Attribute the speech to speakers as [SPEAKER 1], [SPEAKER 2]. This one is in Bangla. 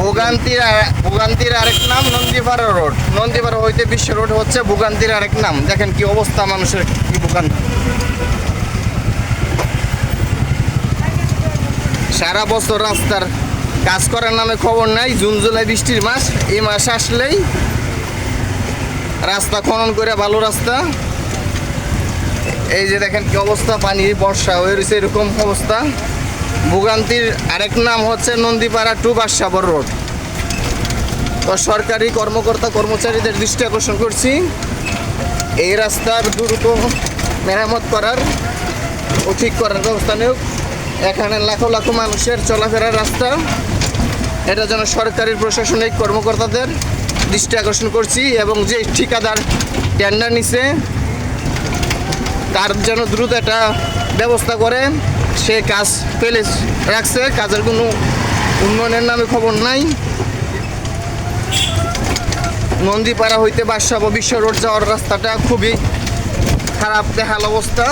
[SPEAKER 1] ভোগান্তির ভোগান্তির আরেক নাম নন্দীপাড়া রোড। নন্দীপাড়া হইতে বিশ্ব রোড হচ্ছে ভোগান্তির আরেক নাম। দেখেন কি অবস্থা মানুষের, কি ভোগান্তি। সারা বছর রাস্তার কাজ করার নামে খবর নাই, জুন, জুলাই বৃষ্টির মাস, এই মাস আসলেই রাস্তা খনন করে ভালো রাস্তা। এই যে দেখেন কি অবস্থা, পানি, বর্ষা, হয়ে রয়েছে এরকম অবস্থা। ভোগান্তির আরেক নাম হচ্ছে নন্দীপাড়া টু বাদশাবর রোড। তো সরকারি কর্মকর্তা কর্মচারীদের দৃষ্টি আকর্ষণ করছি। এই রাস্তার দ্রুত মেরামত করার ও ঠিক করার ব্যবস্থা নেই এখানে লাখো লাখো মানুষের চলাফেরার রাস্তা। এটা যেন সরকারি প্রশাসনিক কর্মকর্তাদের দৃষ্টি আকর্ষণ করছি এবং যে ঠিকাদার টেন্ডার নিছে তার যেন দ্রুত একটা ব্যবস্থা করেন সে কাজ ফেলে রাখছে। কাজের কোনো উন্নয়নের নামে খবর নাই। নন্দীপাড়া হইতে বাদশাহ বিশ্ব রোড যাওয়ার রাস্তাটা খুবই খারাপ, দেখাল অবস্থা।